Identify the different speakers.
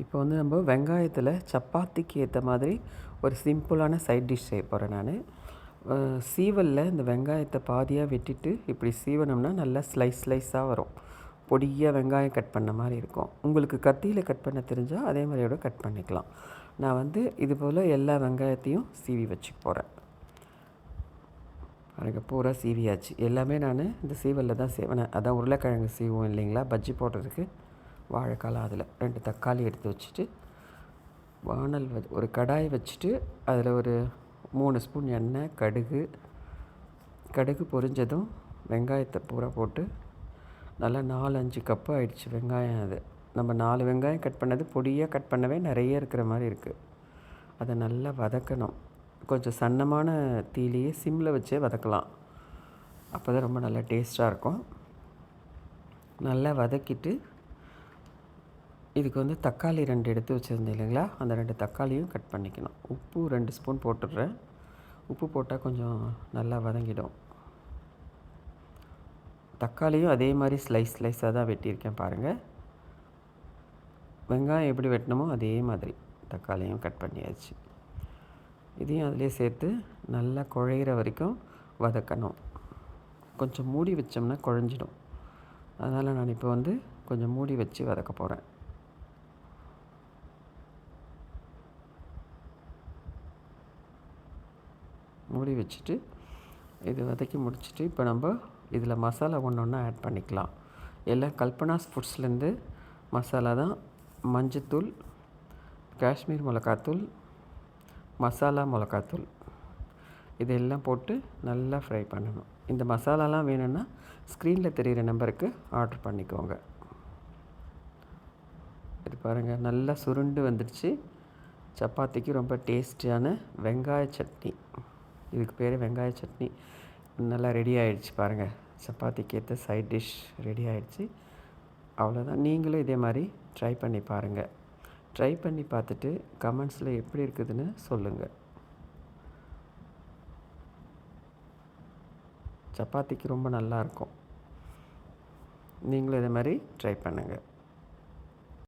Speaker 1: இப்போ வந்து நம்ம வெங்காயத்தில் சப்பாத்திக்கு ஏற்ற மாதிரி ஒரு சிம்பிளான சைட் டிஷ் செய்ய போகிறேன் நான். சீவலில் இந்த வெங்காயத்தை பாதியாக வெட்டிட்டு இப்படி சீவனோம்னா நல்லா ஸ்லைஸ் ஸ்லைஸாக வரும். பொடியாக வெங்காயம் கட் பண்ண மாதிரி இருக்கும். உங்களுக்கு கத்தியில் கட் பண்ண தெரிஞ்சால் அதே மாதிரியோட கட் பண்ணிக்கலாம். நான் வந்து இது போல் எல்லா வெங்காயத்தையும் சீவி வச்சுக்க போகிறேன் பாருங்க பூரா சீவியாச்சு. எல்லாமே நான் இந்த சீவலில் தான் செய்வேன். அதான் உருளைக்கிழங்கு சீவும் இல்லைங்களா? பஜ்ஜி போடுறதுக்கு. வாழைக்காலம் அதில் ரெண்டு தக்காளி எடுத்து வச்சுட்டு வானல் வ ஒரு கடாய் வச்சுட்டு அதில் ஒரு மூணு ஸ்பூன் எண்ணெய் கடுகு கடுகு பொரிஞ்சதும் வெங்காயத்தை பூரா போட்டு நல்லா நாலு அஞ்சு கப்பு ஆயிடுச்சு வெங்காயம் அது. நம்ம நாலு வெங்காயம் கட் பண்ணது பொடியாக கட் பண்ணவே நிறைய இருக்கிற மாதிரி இருக்குது. அதை நல்லா வதக்கணும். கொஞ்சம் சன்னமான தீலையே சிம்மில் வச்சே வதக்கலாம். அப்போ தான் ரொம்ப நல்லா டேஸ்ட்டாக இருக்கும். நல்லா வதக்கிட்டு இதுக்கு வந்து தக்காளி ரெண்டு எடுத்து வச்சுருந்தேன் இல்லைங்களா? அந்த ரெண்டு தக்காளியும் கட் பண்ணிக்கணும். உப்பு ரெண்டு ஸ்பூன் போட்டுடுறேன். உப்பு போட்டால் கொஞ்சம் நல்லா வதங்கிடும். தக்காளியும் அதே மாதிரி ஸ்லைஸ் ஸ்லைஸாக தான் வெட்டியிருக்கேன் பாருங்கள் வெங்காயம் எப்படி வெட்டணுமோ அதே மாதிரி தக்காளியும் கட் பண்ணியாச்சு. இதையும் அதிலே சேர்த்து நல்லா குழையிற வரைக்கும் வதக்கணும். கொஞ்சம் மூடி வச்சோம்னா குழஞ்சிடும். அதனால் நான் இப்போ வந்து கொஞ்சம் மூடி வச்சு வதக்க போகிறேன் மூடி வச்சுட்டு இது வதக்கி முடிச்சுட்டு இப்போ நம்ம இதில் மசாலா ஒன்று ஒன்றா ஆட் பண்ணிக்கலாம். எல்லாம் கல்பனாஸ் ஃபுட்ஸ்லேருந்து மசாலா தான் மஞ்சத்தூள் காஷ்மீர் மிளகாத்தூள் மசாலா மிளகாத்தூள். இதெல்லாம் போட்டு நல்லா ஃப்ரை பண்ணணும். இந்த மசாலாலாம் வேணும்னா ஸ்க்ரீனில் தெரிகிற நம்பருக்கு ஆர்டர் பண்ணிக்கோங்க. இது பாருங்கள் நல்லா சுருண்டு வந்துடுச்சு. சப்பாத்திக்கு ரொம்ப டேஸ்டியான வெங்காய சட்னி. இதுக்கு பேர் வெங்காய சட்னி. நல்லா ரெடி ஆகிடுச்சு பாருங்கள் சப்பாத்திக்கு ஏற்ற சைட் டிஷ் ரெடி ஆகிடுச்சு அவ்வளோதான் நீங்களும் இதே மாதிரி ட்ரை பண்ணி பாருங்கள் ட்ரை பண்ணி பார்த்துட்டு கமெண்ட்ஸில் எப்படி இருக்குதுன்னு சொல்லுங்கள் சப்பாத்திக்கு ரொம்ப நல்லாயிருக்கும் நீங்களும் இதே மாதிரி ட்ரை பண்ணுங்கள்